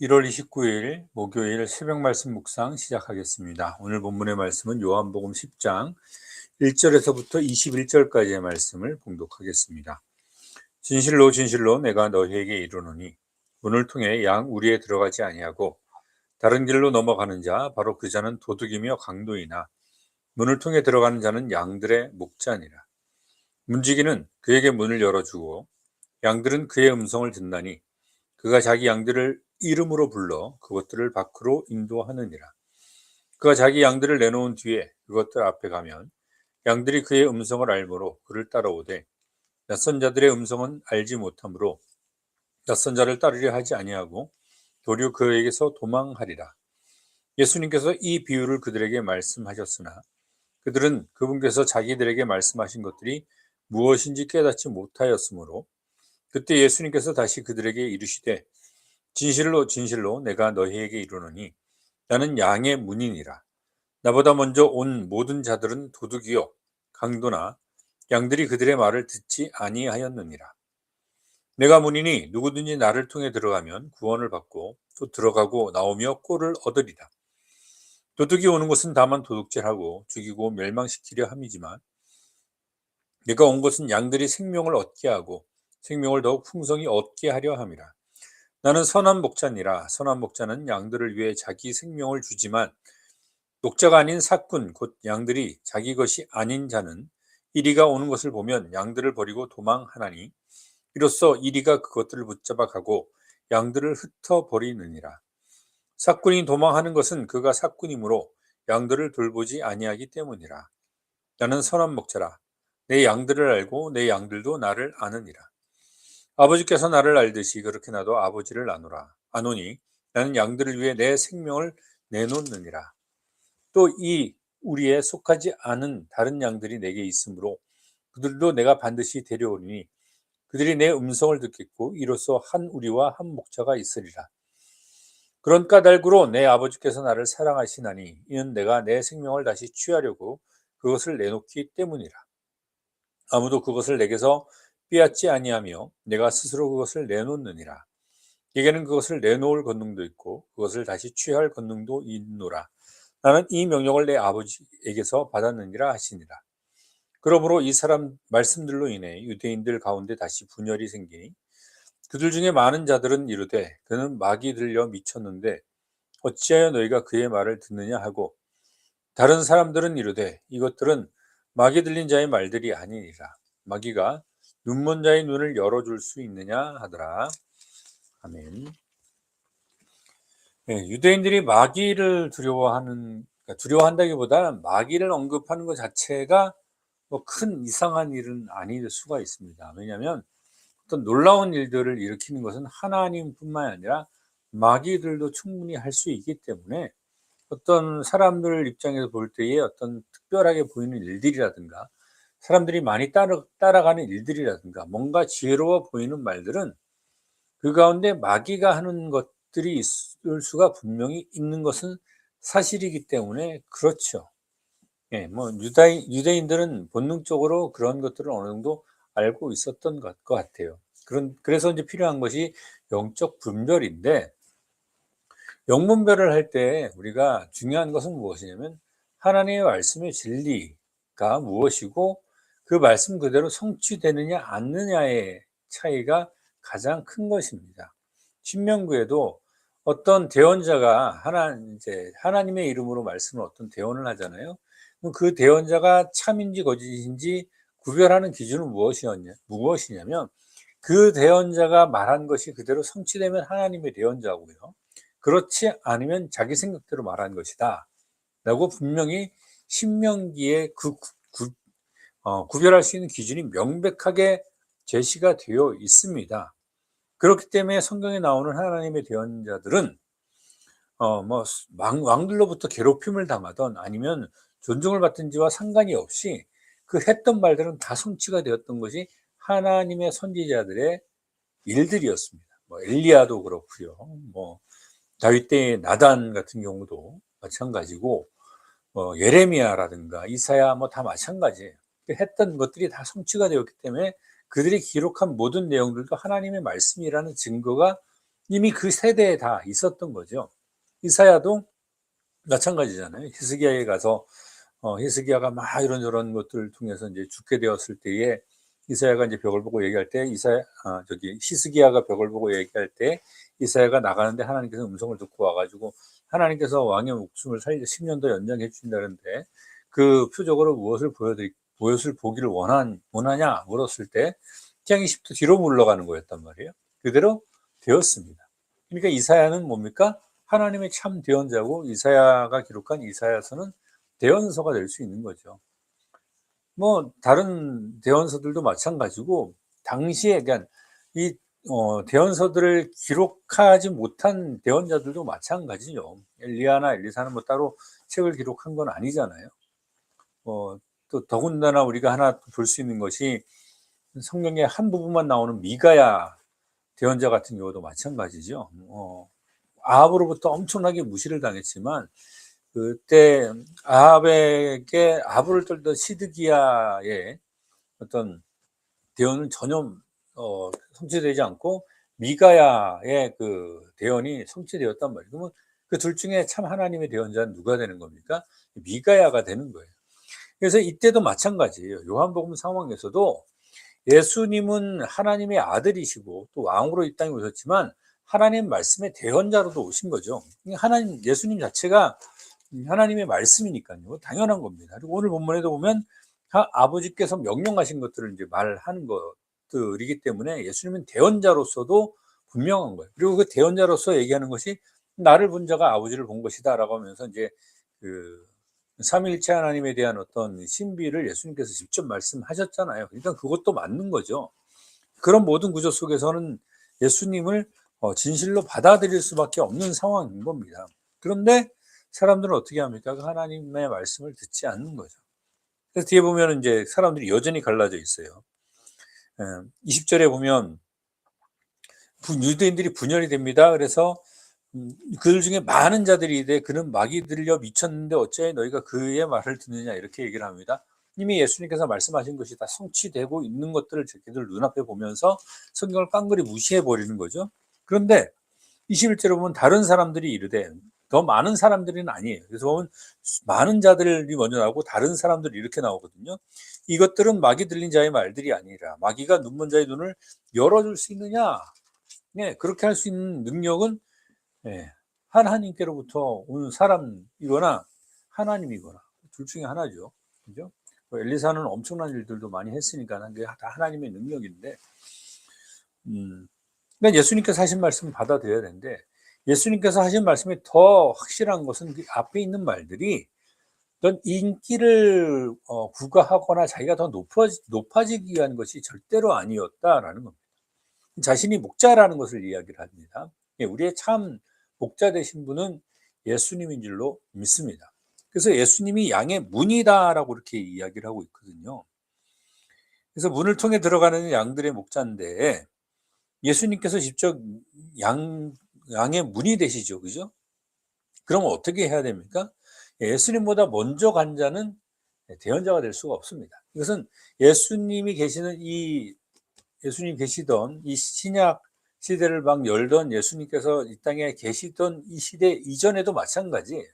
1월 29일 목요일 새벽 말씀 묵상 시작하겠습니다. 오늘 본문의 말씀은 요한복음 10장 1절에서부터 21절까지의 말씀을 봉독하겠습니다. 진실로 진실로 내가 너희에게 이르노니 문을 통해 양 우리에 들어가지 아니하고 다른 길로 넘어가는 자 바로 그 자는 도둑이며 강도이나 문을 통해 들어가는 자는 양들의 목자니라. 문지기는 그에게 문을 열어주고 양들은 그의 음성을 듣나니 그가 자기 양들을 이름으로 불러 그것들을 밖으로 인도하느니라. 그가 자기 양들을 내놓은 뒤에 그것들 앞에 가면 양들이 그의 음성을 알므로 그를 따라오되 낯선 자들의 음성은 알지 못하므로 낯선 자를 따르려 하지 아니하고 도리어 그에게서 도망하리라. 예수님께서 이 비유를 그들에게 말씀하셨으나 그들은 그분께서 자기들에게 말씀하신 것들이 무엇인지 깨닫지 못하였으므로 그때 예수님께서 다시 그들에게 이르시되 진실로 진실로 내가 너희에게 이르노니 나는 양의 문이니라. 나보다 먼저 온 모든 자들은 도둑이요 강도나 양들이 그들의 말을 듣지 아니하였느니라. 내가 문이니 누구든지 나를 통해 들어가면 구원을 받고 또 들어가고 나오며 꼴을 얻으리라. 도둑이 오는 것은 다만 도둑질하고 죽이고 멸망시키려 함이지만 내가 온 것은 양들이 생명을 얻게 하고 생명을 더욱 풍성히 얻게 하려 함이라. 나는 선한 목자니라. 선한 목자는 양들을 위해 자기 생명을 주지만 목자가 아닌 사꾼 곧 양들이 자기 것이 아닌 자는 이리가 오는 것을 보면 양들을 버리고 도망하나니 이로써 이리가 그것들을 붙잡아 가고 양들을 흩어 버리느니라. 사꾼이 도망하는 것은 그가 사꾼이므로 양들을 돌보지 아니하기 때문이라. 나는 선한 목자라. 내 양들을 알고 내 양들도 나를 아느니라 아버지께서 나를 알듯이 그렇게 나도 아버지를 아노라. 아노니 나는 양들을 위해 내 생명을 내놓느니라. 또 이 우리에 속하지 않은 다른 양들이 내게 있으므로 그들도 내가 반드시 데려오니 그들이 내 음성을 듣겠고 이로써 한 우리와 한 목자가 있으리라. 그런 까닭으로 내 아버지께서 나를 사랑하시나니 이는 내가 내 생명을 다시 취하려고 그것을 내놓기 때문이라. 아무도 그것을 내게서 빼앗지 아니하며 내가 스스로 그것을 내놓느니라. 에게는 그것을 내놓을 권능도 있고 그것을 다시 취할 권능도 있노라. 나는 이 명령을 내 아버지에게서 받았느니라 하시니라. 그러므로 이 사람 말씀들로 인해 유대인들 가운데 다시 분열이 생기니 그들 중에 많은 자들은 이르되 그는 마귀 들려 미쳤는데 어찌하여 너희가 그의 말을 듣느냐 하고 다른 사람들은 이르되 이것들은 마귀 들린 자의 말들이 아니니라. 마귀가 눈먼 자의 눈을 열어줄 수 있느냐 하더라. 아멘. 네, 유대인들이 마귀를 두려워하는 그러니까 두려워한다기보다 마귀를 언급하는 것 자체가 뭐 큰 이상한 일은 아닐 수가 있습니다. 왜냐하면 어떤 놀라운 일들을 일으키는 것은 하나님뿐만 아니라 마귀들도 충분히 할 수 있기 때문에 어떤 사람들 입장에서 볼 때에 어떤 특별하게 보이는 일들이라든가 사람들이 많이 따라, 따라가는 일들이라든가 뭔가 지혜로워 보이는 말들은 그 가운데 마귀가 하는 것들이 있을 수가 분명히 있는 것은 사실이기 때문에 그렇죠. 예, 뭐 유다인, 유대인들은 본능적으로 그런 것들을 어느 정도 알고 있었던 것, 것 같아요. 그런 그래서 이제 필요한 것이 영적 분별인데 영분별을 할 때 우리가 중요한 것은 무엇이냐면 하나님의 말씀의 진리가 무엇이고 그 말씀 그대로 성취되느냐 않느냐의 차이가 가장 큰 것입니다. 신명구에도 어떤 대언자가 하나 이제 하나님의 이름으로 말씀을 어떤 대언을 하잖아요. 그 대언자가 참인지 거짓인지 구별하는 기준은 무엇이었냐? 무엇이냐면 그 대언자가 말한 것이 그대로 성취되면 하나님의 대언자고요. 그렇지 않으면 자기 생각대로 말한 것이다. 라고 분명히 신명기에 그 어, 구별할 수 있는 기준이 명백하게 제시가 되어 있습니다. 그렇기 때문에 성경에 나오는 하나님의 대언자들은 어, 뭐 왕, 왕들로부터 괴롭힘을 당하던 아니면 존중을 받든지와 상관이 없이 그 했던 말들은 다 성취가 되었던 것이 하나님의 선지자들의 일들이었습니다. 뭐 엘리야도 그렇고요. 뭐 다윗 때의 나단 같은 경우도 마찬가지고 뭐 예레미야라든가 이사야 뭐 다 마찬가지예요. 했던 것들이 다 성취가 되었기 때문에 그들이 기록한 모든 내용들도 하나님의 말씀이라는 증거가 이미 그 세대에 다 있었던 거죠. 이사야도 마찬가지잖아요. 히스기야에 가서 어, 히스기야가 막 이런저런 것들을 통해서 이제 죽게 되었을 때에 이사야가 이제 벽을 보고 얘기할 때 이사야 아, 저기 히스기야가 벽을 보고 얘기할 때 이사야가 나가는데 하나님께서 음성을 듣고 와가지고 하나님께서 왕의 목숨을 살리 10년 더 연장해 주신다는데 그 표적으로 무엇을 보여드리 무엇을 보기를 원한 원하냐 물었을 때 태양이 10도 뒤로 물러가는 거였단 말이에요. 그대로 되었습니다. 그러니까 이사야는 뭡니까? 하나님의 참 대언자고 이사야가 기록한 이사야서는 대언서가 될 수 있는 거죠. 뭐 다른 대언서들도 마찬가지고 당시에 그러니까 이 어, 대언서들을 기록하지 못한 대언자들도 마찬가지죠. 엘리야나 엘리사는 뭐 따로 책을 기록한 건 아니잖아요. 어, 또 더군다나 우리가 하나 볼 수 있는 것이 성경의 한 부분만 나오는 미가야 대언자 같은 경우도 마찬가지죠. 어, 아합으로부터 엄청나게 무시를 당했지만 그때 아합에게 아부를 떨던 시드기야의 어떤 대언은 전혀 어, 성취되지 않고 미가야의 그 대언이 성취되었단 말이에요. 그러면 그 둘 중에 참 하나님의 대언자는 누가 되는 겁니까? 미가야가 되는 거예요. 그래서 이때도 마찬가지예요. 요한복음 상황에서도 예수님은 하나님의 아들이시고 또 왕으로 이 땅에 오셨지만 하나님 말씀의 대언자로도 오신 거죠. 하나님 예수님 자체가 하나님의 말씀이니까요. 당연한 겁니다. 그리고 오늘 본문에도 보면 아버지께서 명령하신 것들을 이제 말하는 것들이기 때문에 예수님은 대언자로서도 분명한 거예요. 그리고 그 대언자로서 얘기하는 것이 나를 본 자가 아버지를 본 것이다라고 하면서 이제 그 삼일체 하나님에 대한 어떤 신비를 예수님께서 직접 말씀하셨잖아요. 그러니까 그것도 맞는 거죠. 그런 모든 구조 속에서는 예수님을 어, 진실로 받아들일 수밖에 없는 상황인 겁니다. 그런데 사람들은 어떻게 합니까? 그 하나님의 말씀을 듣지 않는 거죠. 그래서 뒤에 보면 이제 사람들이 여전히 갈라져 있어요. 20절에 예, 보면 유대인들이 분열이 됩니다. 그래서 음, 그들 중에 많은 자들이 이되 그는 마귀 들려 미쳤는데 어찌 너희가 그의 말을 듣느냐 이렇게 얘기를 합니다. 이미 예수님께서 말씀하신 것이 다 성취되고 있는 것들을 자기들 눈앞에 보면서 성경을 깡그리 무시해 버리는 거죠. 그런데 21절에 보면 다른 사람들이 이르되 더 많은 사람들은 아니에요. 그래서 보면 많은 자들이 먼저 나오고 다른 사람들이 이렇게 나오거든요. 이것들은 마귀 들린 자의 말들이 아니라 마귀가 눈먼 자의 눈을 열어줄 수 있느냐? 네, 그렇게 할 수 있는 능력은 예, 하나님께로부터 온 사람이거나 하나님이거나 둘 중에 하나죠. 그죠? 뭐 엘리사는 엄청난 일들도 많이 했으니까 그게 다 하나님의 능력인데, 음, 그러니까 예수님께서 하신 말씀을 받아들여야 되는데, 예수님께서 하신 말씀이 더 확실한 것은 그 앞에 있는 말들이 어떤 인기를 어, 구가하거나 자기가 더 높아지, 높아지기 위한 것이 절대로 아니었다라는 겁니다. 자신이 목자라는 것을 이야기를 합니다. 예, 우리의 참 목자 되신 분은 예수님인 줄로 믿습니다. 그래서 예수님이 양의 문이다라고 이렇게 이야기를 하고 있거든요. 그래서 문을 통해 들어가는 양들의 목자인데 예수님께서 직접 양, 양의 문이 되시죠. 그죠? 그럼 어떻게 해야 됩니까? 예수님보다 먼저 간 자는 대언자가 될 수가 없습니다. 이것은 예수님이 계시는 이 예수님 계시던 이 신약 시대를 막 열던 예수님께서 이 땅에 계시던 이 시대 이전에도 마찬가지예요.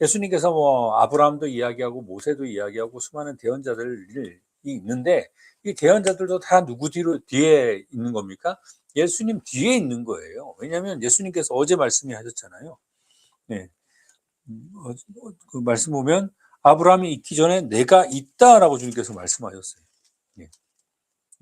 예수님께서 뭐 아브라함도 이야기하고 모세도 이야기하고 수많은 대언자들이 있는데 이 대언자들도 다 누구 뒤로 뒤에 있는 겁니까? 예수님 뒤에 있는 거예요. 왜냐하면 예수님께서 어제 말씀이 하셨잖아요. 네. 어, 그 말씀 보면 아브라함이 있기 전에 내가 있다라고 주님께서 말씀하셨어요.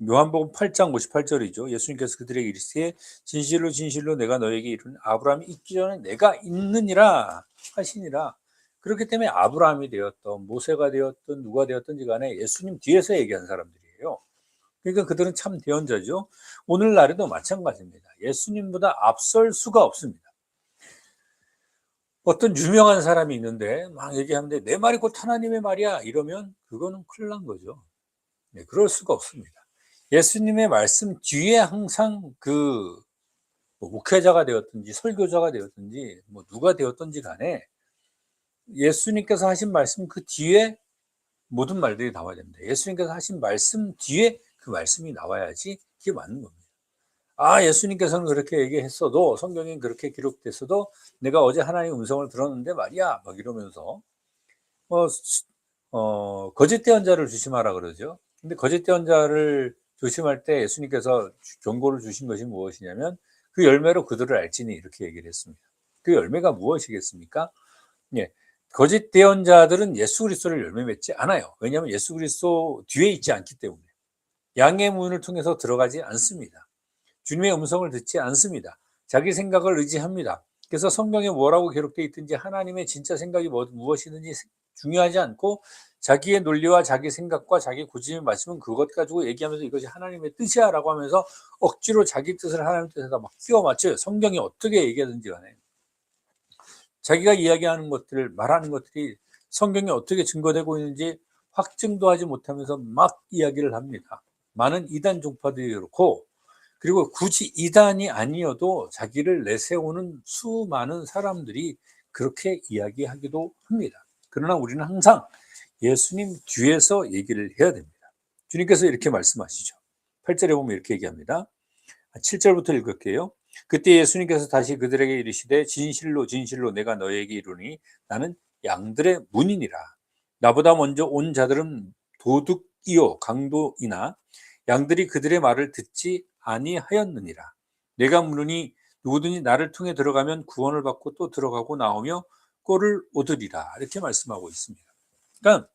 요한복음 8장 58절이죠. 예수님께서 그들에게 이르시되 진실로 진실로 내가 너에게 이르는 아브라함이 있기 전에 내가 있느니라 하시니라. 그렇기 때문에 아브라함이 되었던 모세가 되었던 누가 되었던지 간에 예수님 뒤에서 얘기한 사람들이에요. 그러니까 그들은 참 대언자죠. 오늘날에도 마찬가지입니다. 예수님보다 앞설 수가 없습니다. 어떤 유명한 사람이 있는데 막 얘기하는데 내 말이 곧 하나님의 말이야 이러면 그거는 큰일 난 거죠. 네, 그럴 수가 없습니다. 예수님의 말씀 뒤에 항상 그 뭐 목회자가 되었든지 설교자가 되었든지 뭐 누가 되었든지 간에 예수님께서 하신 말씀 그 뒤에 모든 말들이 나와야 됩니다. 예수님께서 하신 말씀 뒤에 그 말씀이 나와야지 그게 맞는 겁니다. 아, 예수님께서는 그렇게 얘기했어도 성경에 그렇게 기록됐어도 내가 어제 하나님의 음성을 들었는데 말이야. 막 이러면서 어, 수- 어, 거짓 대언자를 조심하라 그러죠. 근데 거짓 대언자를 조심할 때 예수님께서 주- 경고를 주신 것이 무엇이냐면 그 열매로 그들을 알지니 이렇게 얘기를 했습니다. 그 열매가 무엇이겠습니까? 예. 거짓 대언자들은 예수 그리스도를 열매 맺지 않아요. 왜냐하면 예수 그리스도 뒤에 있지 않기 때문에 양의 문을 통해서 들어가지 않습니다. 주님의 음성을 듣지 않습니다. 자기 생각을 의지합니다. 그래서 성경에 뭐라고 기록되어 있든지 하나님의 진짜 생각이 뭐- 무엇이든지 중요하지 않고 자기의 논리와 자기 생각과 자기 고집이 맞으면 그것 가지고 얘기하면서 이것이 하나님의 뜻이야 라고 하면서 억지로 자기 뜻을 하나님의 뜻에다 막 끼워 맞춰요. 성경이 어떻게 얘기하든지 간에. 자기가 이야기하는 것들을 말하는 것들이 성경에 어떻게 증거되고 있는지 확증도 하지 못하면서 막 이야기를 합니다. 많은 이단 종파들이 그렇고 그리고 굳이 이단이 아니어도 자기를 내세우는 수많은 사람들이 그렇게 이야기하기도 합니다. 그러나 우리는 항상 예수님 뒤에서 얘기를 해야 됩니다. 주님께서 이렇게 말씀하시죠. 8절에 보면 이렇게 얘기합니다. 7절부터 읽을게요. 그때 예수님께서 다시 그들에게 이르시되 진실로 진실로 내가 너에게 이르니 나는 양들의 문이니라. 나보다 먼저 온 자들은 도둑이요 강도이나 양들이 그들의 말을 듣지 아니하였느니라. 내가 물으니 누구든지 나를 통해 들어가면 구원을 받고 또 들어가고 나오며 꼴을 얻으리라. 이렇게 말씀하고 있습니다. 그러니까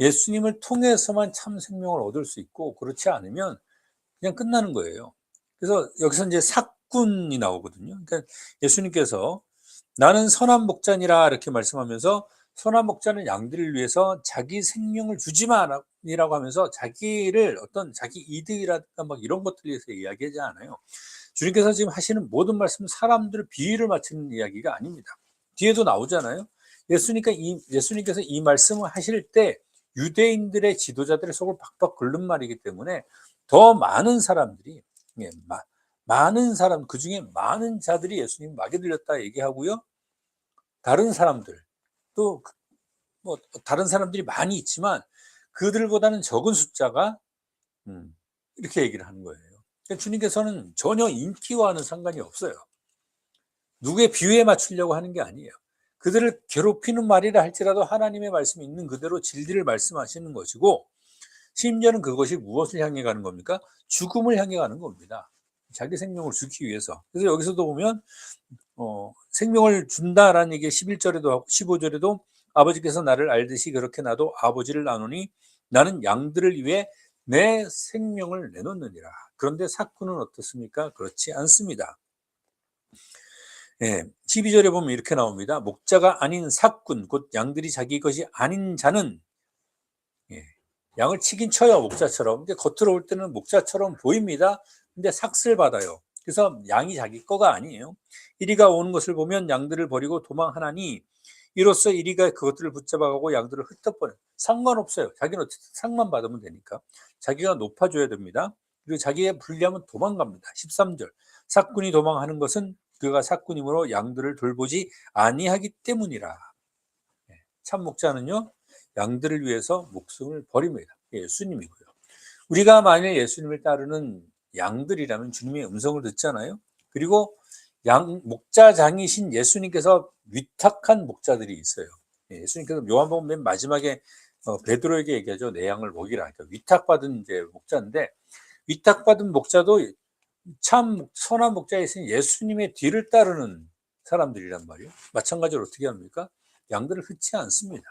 예수님을 통해서만 참 생명을 얻을 수 있고 그렇지 않으면 그냥 끝나는 거예요. 그래서 여기서 이제 사꾼이 나오거든요. 그러니까 예수님께서 나는 선한 목자니라 이렇게 말씀하면서 선한 목자는 양들을 위해서 자기 생명을 주지 마 이라고 하면서 자기를 어떤 자기 이득이라든가 막 이런 것들에 대해서 이야기하지 않아요. 주님께서 지금 하시는 모든 말씀은 사람들을 비유를 맞추는 이야기가 아닙니다. 뒤에도 나오잖아요. 예수님께 이, 예수님께서 이 말씀을 하실 때 유대인들의 지도자들의 속을 박박 긁는 말이기 때문에 더 많은 사람들이 예, 마- 많은 사람 그 중에 많은 자들이 예수님 마귀 들렸다 얘기하고요. 다른 사람들 또 뭐 다른 사람들이 많이 있지만 그들보다는 적은 숫자가 음, 이렇게 얘기를 하는 거예요. 그러니까 주님께서는 전혀 인기와는 상관이 없어요. 누구의 비유에 맞추려고 하는 게 아니에요. 그들을 괴롭히는 말이라 할지라도 하나님의 말씀이 있는 그대로 진리를 말씀하시는 것이고 심지어는 그것이 무엇을 향해 가는 겁니까? 죽음을 향해 가는 겁니다. 자기 생명을 주기 위해서. 그래서 여기서도 보면 어, 생명을 준다라는 얘기 11절에도 하고 15절에도 아버지께서 나를 알듯이 그렇게 나도 아버지를 나누니 나는 양들을 위해 내 생명을 내놓느니라. 그런데 사건은 어떻습니까? 그렇지 않습니다. 예, 12절에 보면 이렇게 나옵니다. 목자가 아닌 사꾼, 곧 양들이 자기 것이 아닌 자는 예, 양을 치긴 쳐요, 목자처럼. 근데 겉으로 올 때는 목자처럼 보입니다. 근데 삭슬 받아요. 그래서 양이 자기 거가 아니에요. 이리가 오는 것을 보면 양들을 버리고 도망하나니 이로써 이리가 그것들을 붙잡아가고 양들을 흩어버려. 상관없어요. 자기는 어쨌든 상만 받으면 되니까. 자기가 높아줘야 됩니다. 그리고 자기의 불리하면 도망갑니다. 13절. 사꾼이 도망하는 것은 그가 사꾼이므로 양들을 돌보지 아니하기 때문이라. 예, 참 목자는요, 양들을 위해서 목숨을 버립니다. 예, 예수님이고요. 우리가 만일 예수님을 따르는 양들이라면 주님의 음성을 듣잖아요. 그리고 양 목자장이신 예수님께서 위탁한 목자들이 있어요. 예, 예수님께서 요한복음 맨 마지막에 어, 베드로에게 얘기하죠. 내 양을 먹이라. 그러니까 위탁받은 이제 목자인데 위탁받은 목자도 참 선한 목자에 있으니 예수님의 뒤를 따르는 사람들이란 말이에요. 마찬가지로 어떻게 합니까? 양들을 흩지 않습니다.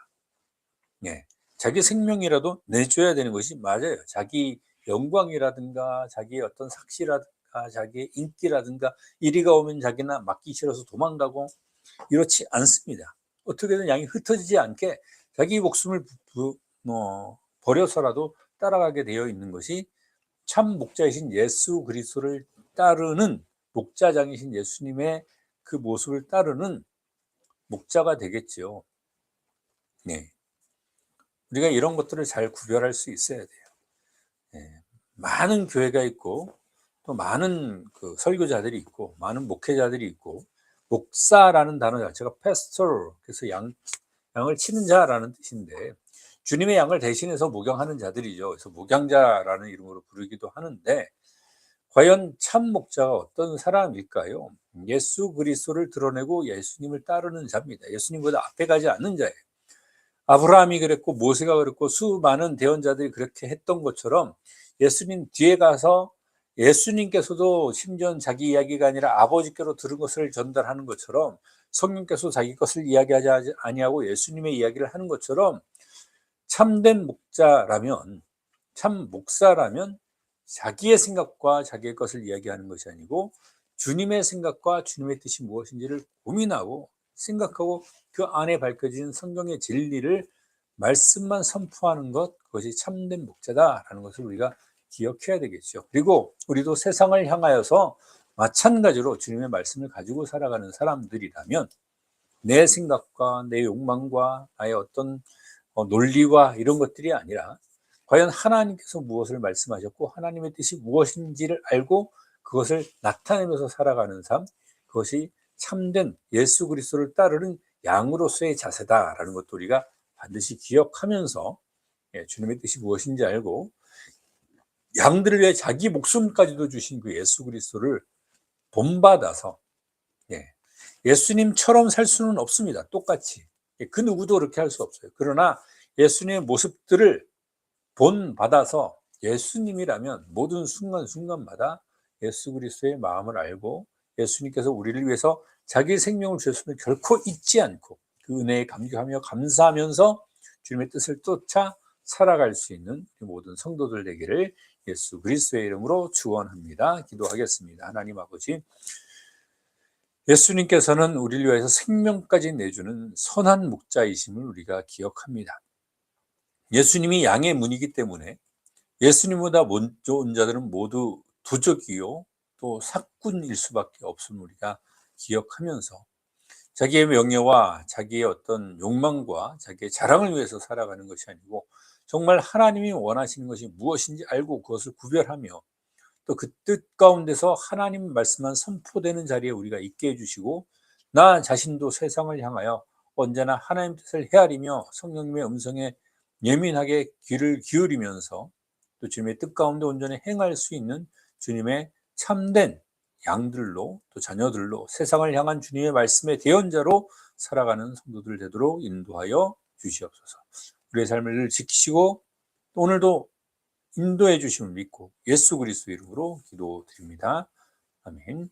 예. 자기 생명이라도 내줘야 되는 것이 맞아요. 자기 영광이라든가 자기의 어떤 삭시라든가 자기의 인기라든가 이리가 오면 자기나 맡기 싫어서 도망가고 이렇지 않습니다. 어떻게든 양이 흩어지지 않게 자기 목숨을 부- 부- 뭐 버려서라도 따라가게 되어 있는 것이 참 목자이신 예수 그리스도를 따르는 목자장이신 예수님의 그 모습을 따르는 목자가 되겠지요. 네. 우리가 이런 것들을 잘 구별할 수 있어야 돼요. 예, 많은 교회가 있고 또 많은 그 설교자들이 있고 많은 목회자들이 있고 목사라는 단어 자체가 pastor 그래서 양 양을 치는 자라는 뜻인데 주님의 양을 대신해서 목양하는 자들이죠. 그래서 목양자라는 이름으로 부르기도 하는데 과연 참 목자가 어떤 사람일까요? 예수 그리스도를 드러내고 예수님을 따르는 자입니다. 예수님보다 앞에 가지 않는 자예요. 아브라함이 그랬고 모세가 그랬고 수많은 대언자들이 그렇게 했던 것처럼 예수님 뒤에 가서 예수님께서도 심지어 자기 이야기가 아니라 아버지께로 들은 것을 전달하는 것처럼 성령께서 자기 것을 이야기하지 아니하고 예수님의 이야기를 하는 것처럼 참된 목자라면 참 목사라면 자기의 생각과 자기의 것을 이야기하는 것이 아니고 주님의 생각과 주님의 뜻이 무엇인지를 고민하고 생각하고 그 안에 밝혀진 성경의 진리를 말씀만 선포하는 것 그것이 참된 목자다라는 것을 우리가 기억해야 되겠죠. 그리고 우리도 세상을 향하여서 마찬가지로 주님의 말씀을 가지고 살아가는 사람들이라면 내 생각과 내 욕망과 나의 어떤 어, 논리와 이런 것들이 아니라 과연 하나님께서 무엇을 말씀하셨고 하나님의 뜻이 무엇인지를 알고 그것을 나타내면서 살아가는 삶 그것이 참된 예수 그리스도를 따르는 양으로서의 자세다라는 것도 우리가 반드시 기억하면서 예, 주님의 뜻이 무엇인지 알고 양들을 위해 자기 목숨까지도 주신 그 예수 그리스도를 본받아서 예, 예수님처럼 살 수는 없습니다. 똑같이 예, 그 누구도 그렇게 할 수 없어요. 그러나 예수님의 모습들을 본받아서 예수님이라면 모든 순간순간마다 예수 그리스도의 마음을 알고 예수님께서 우리를 위해서 자기 생명을 주셨음을 결코 잊지 않고 그 은혜에 감격하며 감사하면서 주님의 뜻을 쫓아 살아갈 수 있는 모든 성도들 되기를 예수 그리스도의 이름으로 축원합니다. 기도하겠습니다. 하나님 아버지 예수님께서는 우리를 위해서 생명까지 내주는 선한 목자이심을 우리가 기억합니다. 예수님이 양의 문이기 때문에 예수님보다 먼저 온 자들은 모두 부족이요 또 사꾼일 수밖에 없음을 우리가 기억하면서 자기의 명예와 자기의 어떤 욕망과 자기의 자랑을 위해서 살아가는 것이 아니고 정말 하나님이 원하시는 것이 무엇인지 알고 그것을 구별하며 또 그 뜻 가운데서 하나님 말씀만 선포되는 자리에 우리가 있게 해주시고 나 자신도 세상을 향하여 언제나 하나님 뜻을 헤아리며 성령님의 음성에 예민하게 귀를 기울이면서 또 주님의 뜻 가운데 온전히 행할 수 있는 주님의 참된 양들로 또 자녀들로 세상을 향한 주님의 말씀의 대언자로 살아가는 성도들 되도록 인도하여 주시옵소서. 우리의 삶을 지키시고 오늘도 인도해 주심을 믿고 예수 그리스도 이름으로 기도드립니다. 아멘.